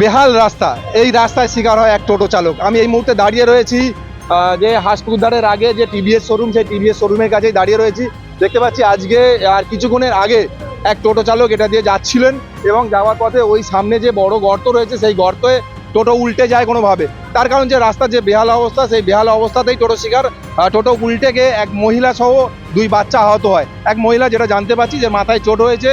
বেহাল রাস্তা। এই রাস্তায় শিকার হয় এক টোটো চালক। আমি এই মুহূর্তে দাঁড়িয়ে রয়েছি যে হাসপুকুরদারের আগে যে টিভিএস শোরুম, সেই টিভিএস শোরুমের কাছেই দাঁড়িয়ে রয়েছি। দেখতে পাচ্ছি আজকে, আর কিছুক্ষণের আগে এক টোটো চালক এটা দিয়ে যাচ্ছিলেন এবং যাওয়ার পথে ওই সামনে যে বড় গর্ত রয়েছে, সেই গর্তে টোটো উল্টে যায় কোনোভাবে। তার কারণ যে রাস্তার যে বেহাল অবস্থা, সেই বেহাল অবস্থাতেই টোটো শিকার টোটো উল্টে গিয়ে এক মহিলা সহ দুই বাচ্চা আহত হয়। এক মহিলা যেটা জানতে পারছি যে মাথায় চোট হয়েছে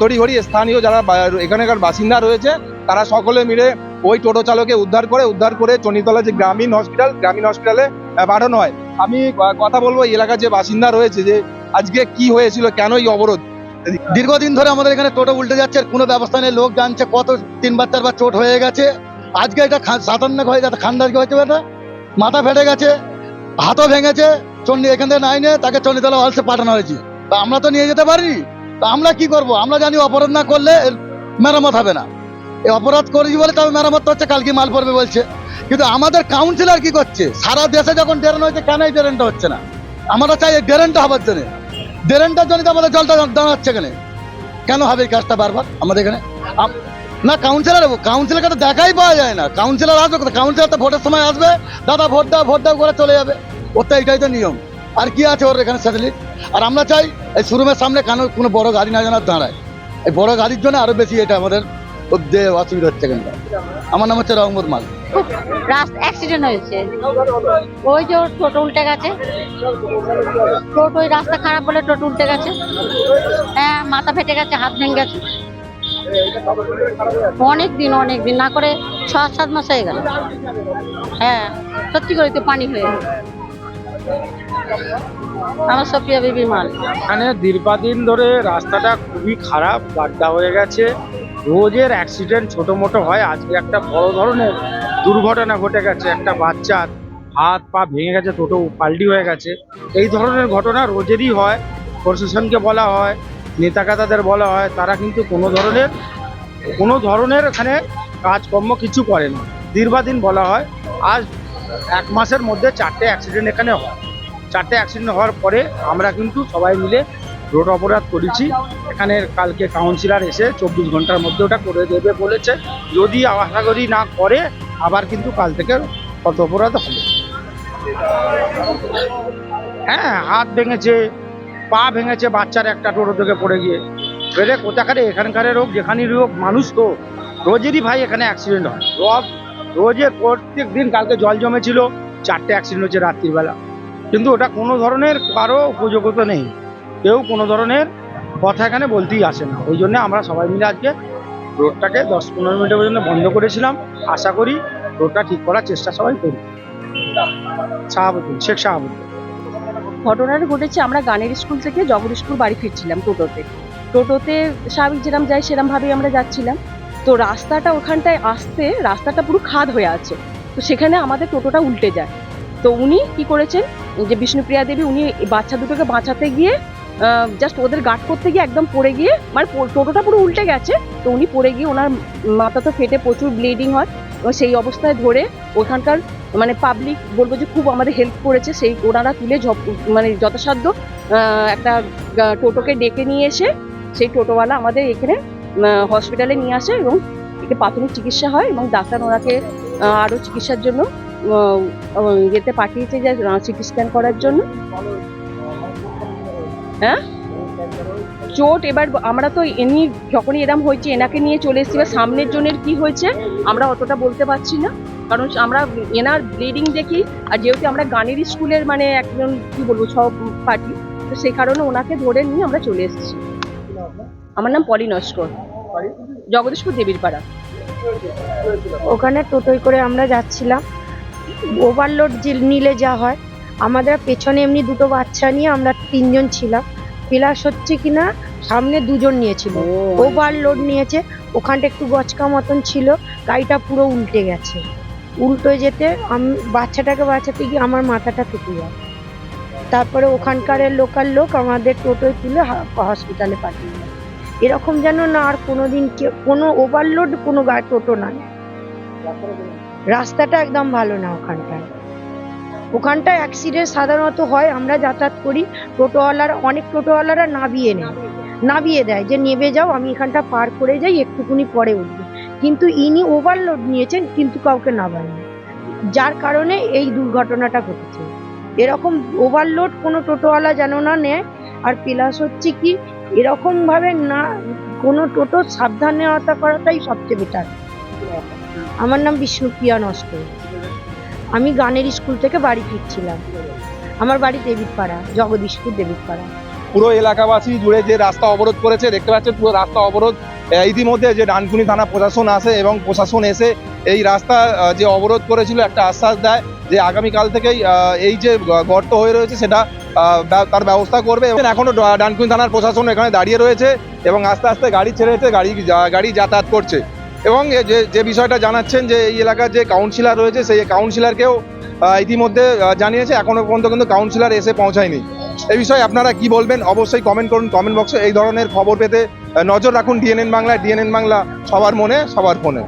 তড়িঘড়ি স্থানীয় যারা এখানকার বাসিন্দা রয়েছে তারা সকলে মিলে ওই টোটো চালকে উদ্ধার করে উদ্ধার করে চনিতলা যে গ্রামীণ হসপিটাল, গ্রামীণ হসপিটালে পাঠানো হয়। আমি কথা বলব এলাকার যে বাসিন্দা রয়েছে যে আজকে কি হয়েছিল, কেন এই অবরোধ? দীর্ঘদিন ধরে আমাদের এখানে টোটো উল্টে যাচ্ছে কোনো ব্যবস্থা নেই, লোক জানছে কত তিনবার চারবার চোট হয়ে গেছে। আজকে এটা সাতান্ন হয়ে যাচ্ছে খান্ডার হয়েছে এটা মাথা ফেটে গেছে, হাতও ভেঙেছে চন্ডী এখান থেকে নাইনে তাকে চন্ডীতলা ওয়ালসে পাঠানো হয়েছে। তা আমরা তো নিয়ে যেতে পারি তা আমরা কি করব? আমরা জানি অপরাধ না করলে মেরামত হবে না। অপরাধ করেছি বলে তবে মেরামত হচ্ছে, কালকে মাল পড়বে বলছে। কিন্তু আমাদের কাউন্সিলর কি করছে? সারা দেশে যখন ড্রেন হয়েছে, কেন এই ড্রেনটা হচ্ছে না? আমরা চাই এই ড্রেনটা হবার জন্য। ড্রেনটার জন্য তো আমাদের জলটা দাঁড়াচ্ছে এখানে কেন হবে এই কাজটা বারবার আমাদের এখানে? না কাউন্সিলর কাউন্সিলরকে তো দেখাই পাওয়া যায় না। কাউন্সিলর আসবে কাউন্সিলর তো ভোটের সময় আসবে। দাদা, ভোট দাও ভোট দাও, করে চলে যাবে। ওর তো এইটাই তো নিয়ম। আর কি আছে ওর এখানে স্যাটেলিট আর আমরা চাই এই শোরুমের সামনে কেন কোনো বড় গাড়ি না যেন দাঁড়ায়? এই বড় গাড়ির জন্য আরও বেশি এটা আমাদের অসুবিধা হচ্ছে এখানটা আমার নাম হচ্ছে রহমত মাল। খুব রাস্তা অ্যাক্সিডেন্ট হয়েছে। ওই যে ওর টোটো উল্টে গেছে। টোটো ওই রাস্তা খারাপ বলে টোটো উল্টে গেছে। হ্যাঁ মাথা ফেটে গেছে হাত ভেঙে গেছে। অনেক দিন অনেক দিন না করে ছ সাত মাস হয়ে গেল। হ্যাঁ সত্যি করে তো পানি হয়ে গেল। আমার সফিয়া বিবি মাল। এখানে দীর্ঘদিন ধরে রাস্তাটা খুবই খারাপ গাড্ডা হয়ে গেছে। রোজের অ্যাক্সিডেন্ট ছোট মোটো হয়। আজকে একটা বড় ধরনের দুর্ঘটনা ঘটে গেছে। একটা বাচ্চার হাত পা ভেঙে গেছে, টোটো পাল্টি হয়ে গেছে। এই ধরনের ঘটনা রোজেরই হয়। প্রশাসনকে বলা হয় নেতাকাতাদের বলা হয়। তারা কিন্তু কোনো ধরনের কোনো ধরনের এখানে কাজকর্ম কিছু করে না। দীর্ঘদিন বলা হয়, আজ এক মাসের মধ্যে চারটে অ্যাক্সিডেন্ট এখানে হয়। চারটে অ্যাক্সিডেন্ট হওয়ার পরে আমরা কিন্তু সবাই মিলে রোড অপরাধ করেছি। এখানে কালকে কাউন্সিলর এসে চব্বিশ ঘণ্টার মধ্যে ওটা করে দেবে বলেছে। যদি আশা করি না করে, আবার কিন্তু কাল থেকে কত অপরাধ হবে। হ্যাঁ হাত ভেঙেছে, পা ভেঙেছে বাচ্চার একটা টোটো থেকে পড়ে গিয়ে। এবারে কোথাকারে এখানকার হোক যেখানেরই হোক মানুষ তো রোজেরই ভাই এখানে অ্যাক্সিডেন্ট হয়। রোজ রোজে প্রত্যেক দিন কালকে জল জমেছিল, চারটে অ্যাক্সিডেন্ট হচ্ছে রাত্রিবেলা। কিন্তু ওটা কোনো ধরনের কারও উপযোগতা নেই। কেউ কোনো ধরনের কথা এখানে বলতেই আসে না। ওই জন্য আমরা সবাই মিলে আজকে রোডটাকে দশ পনেরো মিনিটের পর্যন্ত বন্ধ করেছিলাম। আশা করি রোডটা ঠিক করার চেষ্টা সবাই করি শাহাবুদ্দিন, শেখ শাহাবুদ্দিন। ঘটনাটা ঘটেছে, আমরা গানের স্কুল থেকে স্কুল বাড়ি ফিরছিলাম টোটোতে। টোটোতে স্বাভাবিক যেরকম যাই সেরকম ভাবেই আমরা যাচ্ছিলাম। তো রাস্তাটা ওখানটায় আসতে রাস্তাটা পুরো খাদ হয়ে আছে। তো সেখানে আমাদের টোটোটা উল্টে যায়। তো উনি কি করেছেন, যে বিষ্ণুপ্রিয়া দেবী, উনি বাচ্চা দুটোকে বাঁচাতে গিয়ে জাস্ট ওদের গার্ড করতে গিয়ে একদম পড়ে গিয়ে মানে টোটোটা পুরো উল্টে গেছে। তো উনি পড়ে গিয়ে ওনার মাথা তো ফেটে প্রচুর ব্লিডিং হয়। এবং সেই অবস্থায় ধরে ওখানকার মানে পাবলিক বলব যে খুব আমাদের হেল্প করেছে। সেই ওনারা তুলে মানে যথাসাধ্য একটা টোটোকে ডেকে নিয়ে এসে সেই টোটোওয়ালা আমাদের এখানে হসপিটালে নিয়ে আসে এবং একে প্রাথমিক চিকিৎসা হয় এবং ডাক্তার ওনাকে আরও চিকিৎসার জন্য ইয়েতে পাঠিয়েছে যে সিটি স্ক্যান করার জন্য। হ্যাঁ? চোট এবার আমরা তো এমনি যখনই এরম হয়েছে, এনাকে নিয়ে চলে এসেছি, এবার সামনের জনের কি হয়েছে, আমরা অতটা বলতে পারছি না। কারণ আমরা এনার ব্লিডিং দেখি, আর যেহেতু আমরা গানের স্কুলের মানে একজন, কি বলব, সব পার্টি, তো সেই কারণে ওনাকে ধরে নিয়ে আমরা চলে এসেছি। আমার নাম পলি নস্কর। জগদীশপুর দেবীর পাড়া ওখানে টোটোয় করে আমরা যাচ্ছিলাম। ওভারলোড নিলে যা হয় আমাদের পেছনে এমনি দুটো বাচ্চা নিয়ে আমরা তিনজন ছিলাম। প্লাস হচ্ছে কিনা সামনে দুজন নিয়েছিল। ওভারলোড নিয়েছে ওখানটা একটু গচকা মতন ছিল গাড়িটা পুরো উল্টে গেছে। উল্টো যেতে আমি বাচ্চাটাকে বাঁচাতে গিয়ে আমার মাথাটা ফেটে যায়। তারপরে ওখানকার লোকাল লোক আমাদের টোটোয় তুলে হসপিটালে পাঠিয়ে দেয়। এরকম যেন না আর কোনোদিন কেউ কোনো ওভারলোড কোনো গাড়ি টোটো নাই রাস্তাটা একদম ভালো না ওখানটায় ওখানটায় অ্যাক্সিডেন্ট সাধারণত হয়, আমরা যাতায়াত করি। টোটোওয়ালারা, অনেক টোটোওয়ালারা নাবিয়ে নেয়। নাবিয়ে দেয় যে নেবে যাও, আমি এখানটা পার করে যাই, একটুকুনি পরে উঠবো। কিন্তু ইনি ওভারলোড নিয়েছেন, কিন্তু কাউকে নামায়নি যার কারণে এই দুর্ঘটনাটা ঘটেছে। এরকম ওভারলোড কোনো টোটোওয়ালা যেন না নেয়, আর প্লাস হচ্ছে কি, এরকমভাবে না, কোনো টোটো সাবধানতা করাটাই সবচেয়ে বেটার আমার নাম বিষ্ণুপ্রিয়া নষ্ট আমি গানের স্কুল থেকে বাড়ি ফিরছিলাম। আমার বাড়ি দেবীপাড়া, জগদীশপুর দেবীপাড়া। পুরো এলাকাবাসী জুড়ে যে রাস্তা অবরোধ করেছে, দেখতে পাচ্ছেন পুরো রাস্তা অবরোধ। ইতিমধ্যে যে ডানকুনি থানা প্রশাসন আসে এবং প্রশাসন এসে এই রাস্তা যে অবরোধ করেছিল একটা আশ্বাস দেয় যে আগামীকাল থেকেই এই যে গর্ত হয়ে রয়েছে সেটা তার ব্যবস্থা করবে এবং এখনও ডানকুনি থানার প্রশাসন এখানে দাঁড়িয়ে রয়েছে এবং আস্তে আস্তে গাড়ি ছেড়েছে, গাড়ি গাড়ি যাতায়াত করছে। এবং যে যে বিষয়টা জানাচ্ছেন যে এই এলাকার যে কাউন্সিলর রয়েছে, সেই কাউন্সিলরকেও ইতিমধ্যে জানিয়েছে এখনও পর্যন্ত কিন্তু কাউন্সিলর এসে পৌঁছায়নি। এই বিষয়ে আপনারা কি বলবেন? অবশ্যই কমেন্ট করুন কমেন্ট বক্সে এই ধরনের খবর পেতে নজর রাখুন ডিএনএন বাংলা ডিএনএন বাংলা সবার মনে, সবার ফোনে।